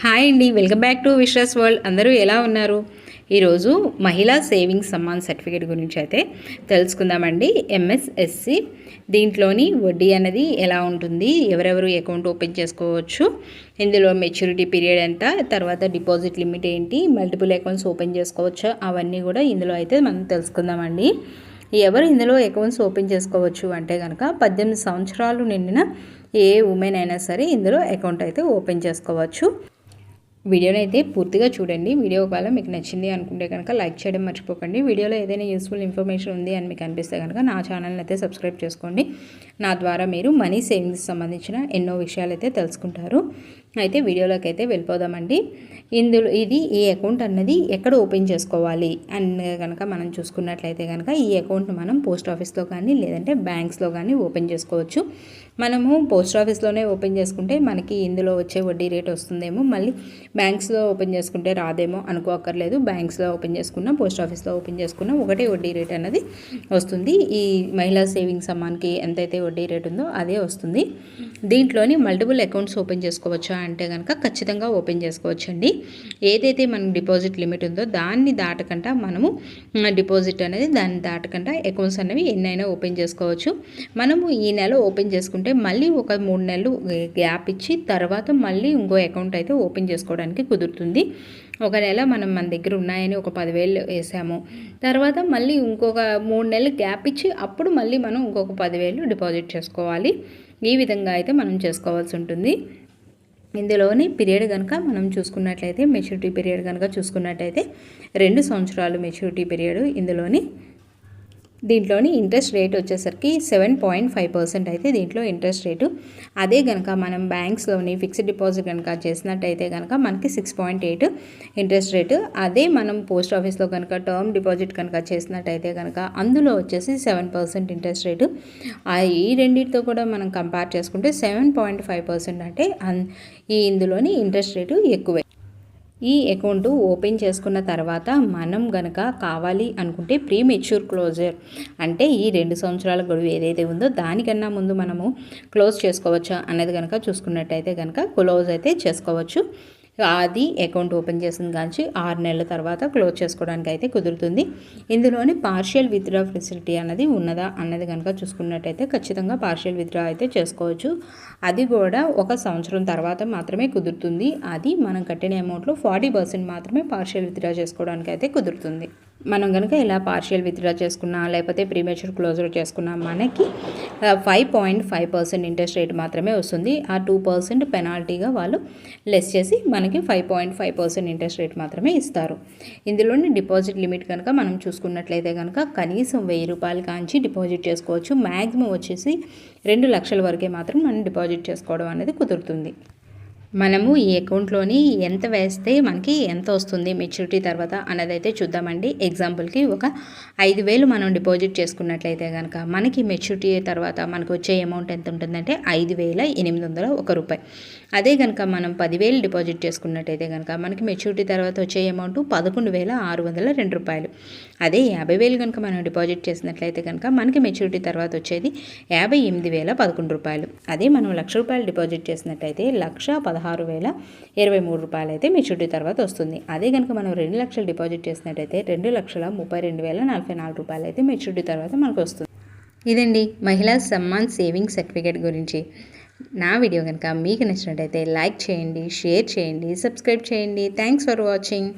Hi అండి welcome back to Vishwas world. అందరూ ఎలా ఉన్నారు? ఈరోజు మహిళా సేవింగ్స్ సమ్మాన్ సర్టిఫికేట్ గురించి అయితే తెలుసుకుందామండి. ఎంఎస్ఎస్సి దీంట్లోని వడ్డీ అనేది ఎలా ఉంటుంది? ఎవరెవరు అకౌంట్ ఓపెన్ చేసుకోవచ్చు? ఇందులో మెచ్యూరిటీ పీరియడ్ ఎంత? తర్వాత డిపాజిట్ లిమిట్ ఏంటి? మల్టిపుల్ అకౌంట్స్ ఓపెన్ చేసుకోవచ్చు? అవన్నీ కూడా ఇందులో అయితే మనం తెలుసుకుందామండి. ఎవరు ఇందులో అకౌంట్స్ ఓపెన్ చేసుకోవచ్చు అంటే కనుక పద్దెనిమిది సంవత్సరాలు నిండిన ఏ ఉమెన్ అయినా సరే ఇందులో అకౌంట్ అయితే ఓపెన్ చేసుకోవచ్చు. వీడియోని అయితే పూర్తిగా చూడండి. వీడియో ఒకవేళ మీకు నచ్చింది అనుకుంటే కనుక లైక్ చేయడం మర్చిపోకండి. వీడియోలో ఏదైనా యూస్ఫుల్ ఇన్ఫర్మేషన్ ఉంది అని మీకు అనిపిస్తే కనుక నా ఛానల్ని అయితే సబ్స్క్రైబ్ చేసుకోండి. నా ద్వారా మీరు మనీ సేవింగ్స్ సంబంధించిన ఎన్నో విషయాలు అయితే తెలుసుకుంటారు. అయితే వీడియోలోకి అయితే వెళ్ళిపోదామండి. ఇందులో ఇది ఈ అకౌంట్ అన్నది ఎక్కడ ఓపెన్ చేసుకోవాలి అని కనుక మనం చూసుకున్నట్లయితే కనుక ఈ అకౌంట్ మనం పోస్ట్ ఆఫీస్లో కానీ లేదంటే బ్యాంక్స్లో కానీ ఓపెన్ చేసుకోవచ్చు. మనము పోస్ట్ ఆఫీస్లోనే ఓపెన్ చేసుకుంటే మనకి ఇందులో వచ్చే వడ్డీ రేట్ వస్తుందేమో మళ్ళీ బ్యాంక్స్లో ఓపెన్ చేసుకుంటే రాదేమో అనుకోక్కర్లేదు. బ్యాంక్స్లో ఓపెన్ చేసుకున్నా పోస్ట్ ఆఫీస్లో ఓపెన్ చేసుకున్నా ఒకటే వడ్డీ రేట్ అన్నది వస్తుంది. ఈ మహిళా సేవింగ్స్ అమ్మానికి ఎంతైతే వడ్డీ రేట్ ఉందో అదే వస్తుంది. దీంట్లోని మల్టిపుల్ అకౌంట్స్ ఓపెన్ చేసుకోవచ్చా అంటే కనుక ఖచ్చితంగా ఓపెన్ చేసుకోవచ్చండి. ఏదైతే మనకు డిపాజిట్ లిమిట్ ఉందో దాన్ని దాటకుండా మనము డిపాజిట్ అనేది దాన్ని దాటకుండా అకౌంట్స్ అనేవి ఎన్నైనా ఓపెన్ చేసుకోవచ్చు. మనము ఈ నెల ఓపెన్ చేసుకుంటే మళ్ళీ ఒక మూడు నెలలు గ్యాప్ ఇచ్చి తర్వాత మళ్ళీ ఇంకో అకౌంట్ అయితే ఓపెన్ చేసుకోవడానికి కుదురుతుంది. ఒక నెల మనం మన దగ్గర ఉన్నాయని ఒక పదివేలు వేసాము. తర్వాత మళ్ళీ ఇంకొక మూడు నెలలు గ్యాప్ ఇచ్చి అప్పుడు మళ్ళీ మనం ఇంకొక పదివేలు డిపాజిట్ చేసుకోవాలి. ఈ విధంగా అయితే మనం చేసుకోవాల్సి ఉంటుంది. ఇందులోని పీరియడ్ కనుక మనం చూసుకున్నట్లయితే మెచ్యూరిటీ పీరియడ్ కనుక చూసుకున్నట్లయితే రెండు సంవత్సరాలు మెచ్యూరిటీ పీరియడ్ ఇందులోని దీంట్లోని ఇంట్రెస్ట్ రేట్ వచ్చేసరికి సెవెన్ పాయింట్ ఫైవ్ పర్సెంట్ అయితే దీంట్లో ఇంట్రెస్ట్ రేటు. అదే కనుక మనం బ్యాంక్స్లోని ఫిక్స్డ్ డిపాజిట్ కనుక చేసినట్టయితే కనుక మనకి six point eight interest rate. అదే మనం పోస్ట్ ఆఫీస్లో కనుక టర్మ్ డిపాజిట్ కనుక చేసినట్టయితే కనుక అందులో వచ్చేసి సెవెన్ పర్సెంట్ ఇంట్రెస్ట్ రేటు. ఈ రెండింటితో కూడా మనం కంపేర్ చేసుకుంటే సెవెన్ పాయింట్ ఫైవ్ పర్సెంట్ అంటే ఈ ఇందులోని ఇంట్రెస్ట్ రేటు ఎక్కువే. ఈ అకౌంట్ ఓపెన్ చేసుకున్న తర్వాత మనం గనక కావాలి అనుకుంటే ప్రీ మెచ్యూర్ క్లోజర్ అంటే ఈ రెండు సంవత్సరాల గడువు ఏదైతే ఉందో దానికన్నా ముందు మనము క్లోజ్ చేసుకోవచ్చా అనేది కనుక చూసుకున్నట్టయితే కనుక క్లోజ్ అయితే చేసుకోవచ్చు. అది అకౌంట్ ఓపెన్ చేసిన కానీ ఆరు నెలల తర్వాత క్లోజ్ చేసుకోవడానికి అయితే కుదురుతుంది. ఇందులోని పార్షియల్ విత్డ్రా ఫెసిలిటీ అన్నది ఉన్నదా అన్నది కనుక చూసుకున్నట్టయితే ఖచ్చితంగా పార్షియల్ విత్డ్రా అయితే చేసుకోవచ్చు. అది కూడా ఒక సంవత్సరం తర్వాత మాత్రమే కుదురుతుంది. అది మనం కట్టిన అమౌంట్లో ఫార్టీ పర్సెంట్ మాత్రమే పార్షియల్ విత్డ్రా చేసుకోవడానికి అయితే కుదురుతుంది. మనం కనుక ఇలా పార్షియల్ విత్డ్రా చేసుకున్నా లేకపోతే ప్రీమేచర్ క్లోజర్ చేసుకున్నా మనకి five point five percent interest rate మాత్రమే వస్తుంది. ఆ టూ పర్సెంట్ పెనాల్టీగా వాళ్ళు లెస్ చేసి మనకి five point five percent interest rate మాత్రమే ఇస్తారు. ఇందులోని డిపాజిట్ లిమిట్ కనుక మనం చూసుకున్నట్లయితే కనుక కనీసం వెయ్యి రూపాయలు కాంచి డిపాజిట్ చేసుకోవచ్చు. మ్యాక్సిమం వచ్చేసి రెండు లక్షల వరకే మాత్రం మనం డిపాజిట్ చేసుకోవడం అనేది కుదురుతుంది. మనము ఈ అకౌంట్లోని ఎంత వేస్తే మనకి ఎంత వస్తుంది మెచ్యూరిటీ తర్వాత అన్నది అయితే చూద్దామండి. ఎగ్జాంపుల్కి ఒక ఐదు వేలు మనం డిపాజిట్ చేసుకున్నట్లయితే కనుక మనకి మెచ్యూరిటీ తర్వాత మనకు వచ్చే అమౌంట్ ఎంత ఉంటుందంటే ఐదు వేల ఎనిమిది వందల ఒక రూపాయి. అదే కనుక మనం పదివేలు డిపాజిట్ చేసుకున్నట్టయితే కనుక మనకి మెచ్యూరిటీ తర్వాత వచ్చే అమౌంట్ పదకొండు వేల ఆరు వందల రెండు రూపాయలు. అదే యాభై వేలు కనుక మనం డిపాజిట్ చేసినట్లయితే కనుక మనకి మెచ్యూరిటీ తర్వాత వచ్చేది యాభై ఎనిమిది వేల పదకొండు రూపాయలు. అదే మనం లక్ష రూపాయలు డిపాజిట్ చేసినట్లయితే లక్ష పదహారు వేల ఇరవై మూడు రూపాయలు అయితే మెచ్యూరిటీ తర్వాత వస్తుంది. అదే కనుక మనం రెండు లక్షలు డిపాజిట్ చేసినట్టయితే రెండు లక్షల ముప్పై రెండు వేల నలభై నాలుగు రూపాయలు అయితే మెచ్యూరిటీ తర్వాత మనకు వస్తుంది. ఇదండి మహిళా సమ్మాన్ సేవింగ్ సర్టిఫికేట్ గురించి. నా వీడియో కనుక మీకు నచ్చినట్టయితే లైక్ చేయండి షేర్ చేయండి సబ్స్క్రైబ్ చేయండి. Thanks for watching.